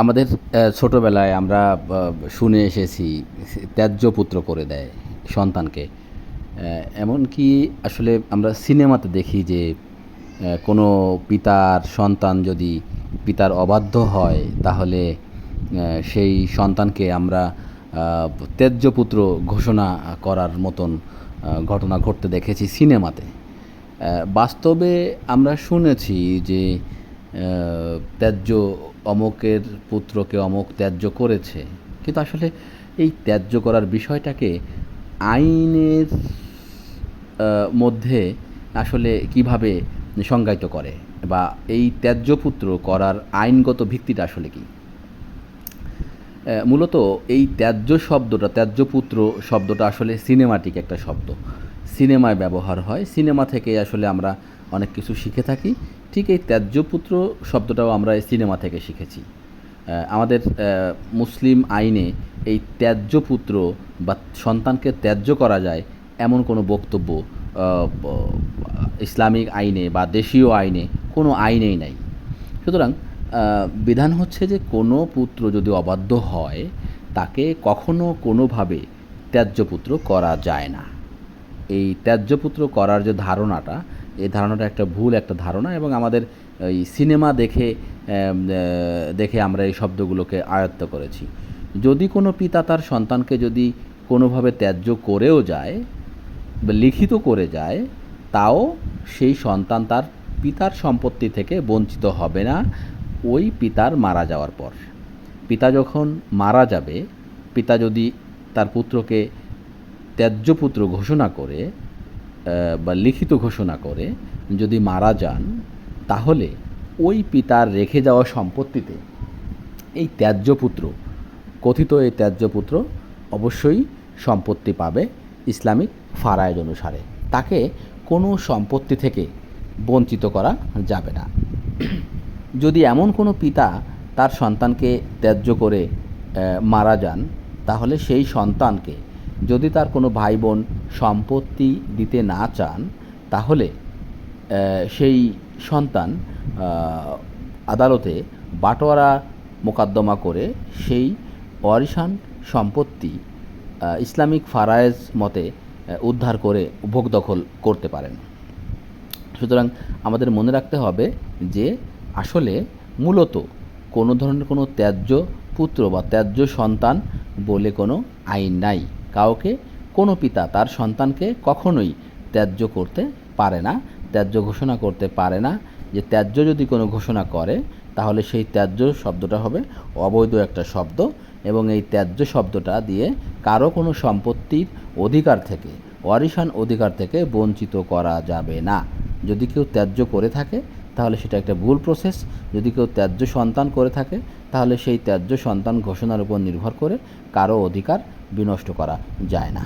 আমাদের ছোটবেলায় আমরা শুনে এসেছি, ত্যায্য পুত্র করে দেয় সন্তানকে। এমনকি আসলে আমরা সিনেমাতে দেখি যে কোনো পিতার সন্তান যদি পিতার অবাধ্য হয়, তাহলে সেই সন্তানকে আমরা ত্যায্য পুত্র ঘোষণা করার মতন ঘটনা ঘটতে দেখেছি সিনেমাতে। বাস্তবে আমরা শুনেছি যে ত্যায্য অমকের পুত্রকে অমক ত্যায্য করেছে। কিন্তু আসলে এই ত্যায্য করার বিষয়টাকে আইনের মধ্যে আসলে কীভাবে সংজ্ঞায়িত করে বা এই ত্যায্য পুত্র করার আইনগত ভিত্তিটা আসলে কি? মূলত এই ত্যায্য শব্দটা, ত্যায্য পুত্র শব্দটা আসলে সিনেমাটিক একটা শব্দ। সিনেমায় ব্যবহার হয়। সিনেমা থেকে আসলে আমরা অনেক কিছু শিখে থাকি। ঠিক এই ত্যায্য পুত্র শব্দটাও আমরা এই সিনেমা থেকে শিখেছি। আমাদের মুসলিম আইনে এই ত্যায্য পুত্র বা সন্তানকে ত্যায্য করা যায় এমন কোনো বক্তব্য ইসলামিক আইনে বা দেশীয় আইনে কোনো আইনেই নাই। সুতরাং বিধান হচ্ছে যে কোনো পুত্র যদি অবাধ্য হয়, তাকে কখনো কোনোভাবে ত্যায্যপুত্র করা যায় না। এই ত্যায্যপুত্র করার যে ধারণাটা এই ধারণাটা একটা ভুল একটা ধারণা এবং আমাদের এই সিনেমা দেখে দেখে আমরা এই শব্দগুলোকে আয়ত্ত করেছি। যদি কোনো পিতা তার সন্তানকে যদি কোনোভাবে ত্যায্য করেও যায় বা লিখিত করে যায়, তাও সেই সন্তান তার পিতার সম্পত্তি থেকে বঞ্চিত হবে না। ওই পিতার মারা যাওয়ার পর। পিতা যখন মারা যাবে, পিতা যদি তার পুত্রকে ত্যায্য পুত্র ঘোষণা করে বা লিখিত ঘোষণা করে, যদি মারা যান, তাহলে ওই পিতার রেখে যাওয়া সম্পত্তিতে এই ত্যায্য পুত্র, কথিত এই ত্যায্য পুত্র অবশ্যই সম্পত্তি পাবে ইসলামিক ফারায়জ অনুসারে। তাকে কোনো সম্পত্তি থেকে বঞ্চিত করা যাবে না। যদি এমন কোনো পিতা তার সন্তানকে ত্যায্য করে মারা যান, তাহলে সেই সন্তানকে যদি তার কোনো ভাই বোন সম্পত্তি দিতে না চান, তাহলে সেই সন্তান আদালতে বাটোয়ারা মোকদ্দমা করে সেই ওয়ারিশান সম্পত্তি ইসলামিক ফারায়েজ মতে উদ্ধার করে ভোগ দখল করতে পারেন। সুতরাং আমাদের মনে রাখতে হবে যে, আসলে মূলত কোনো ধরনের কোনো ত্যায্য পুত্র বা ত্যায্য সন্তান বলে কোনো আইন নাই। কাউকে, কোনো পিতা তার সন্তানকে কখনোই ত্যায্য করতে পারে না, ত্যায্য ঘোষণা করতে পারে না। যে ত্যায্য যদি কোনো ঘোষণা করে, তাহলে সেই ত্যায্য শব্দটা হবে অবৈধ একটা শব্দ এবং এই ত্যায্য শব্দটা দিয়ে কারও কোনো সম্পত্তির অধিকার থেকে ওয়ারিশান অধিকার থেকে বঞ্চিত করা যাবে না। যদি কেউ ত্যায্য করে থাকে, তাহলে সেটা একটা ভুল প্রসেস যদি কেউ ত্যায্য সন্তান করে থাকে, তাহলে সেই ত্যায্য সন্তান ঘোষণার উপর নির্ভর করে কারও অধিকার বিনষ্ট করা যায় না।